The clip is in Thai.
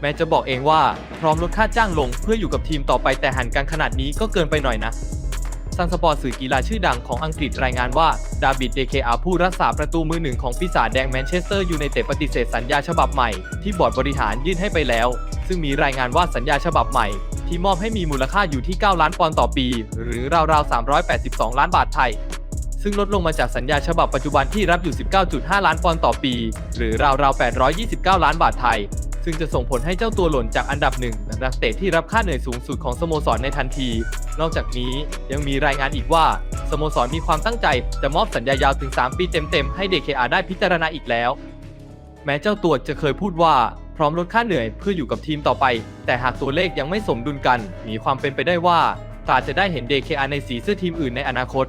แม้จะบอกเองว่าพร้อมลดค่าจ้างลงเพื่ออยู่กับทีมต่อไปแต่หันกันขนาดนี้ก็เกินไปหน่อยนะซันสปอร์ตสื่อกีฬาชื่อดังของอังกฤษรายงานว่า ดาบิด เดเคอาผู้รักษาประตูมือหนึ่งของปีศาจแดงแมนเชสเตอร์ยูไนเต็ดปฏิเสธสัญญาฉบับใหม่ ที่บอร์ดบริหารยื่นให้ไปแล้ว ซึ่งมีรายงานว่าสัญญาฉบับใหม่ ที่มอบให้มีมูลค่าอยู่ที่ 9 ล้านปอนด์ต่อปี หรือราวๆ 382 ล้านบาทไทย ซึ่งลดลงมาจากสัญญาฉบับปัจจุบันที่รับอยู่ 19.5 ล้านปอนด์ต่อปี หรือราวๆ 829 ล้านบาทไทย ซึ่งจะส่งผลให้เจ้าตัวหล่นจากอันดับหนึ่งนักเตะที่รับค่าเหนื่อยสูงสุดของสโมสรในทันที นอกจากนี้ยังมีรายงานอีกว่าสโมสรมีความตั้งใจจะมอบสัญญายาวถึง 3 ปีเต็มๆ ให้เดคอาได้พิจารณาอีกแล้ว แม้เจ้าตัวจะเคยพูดว่าพร้อมลดค่าเหนื่อยเพื่ออยู่กับทีมต่อไป แต่หากตัวเลขยังไม่สมดุลกัน มีความเป็นไปได้ว่าอาจะได้เห็น DKR ในสีเสื้อทีมอื่นในอนาคต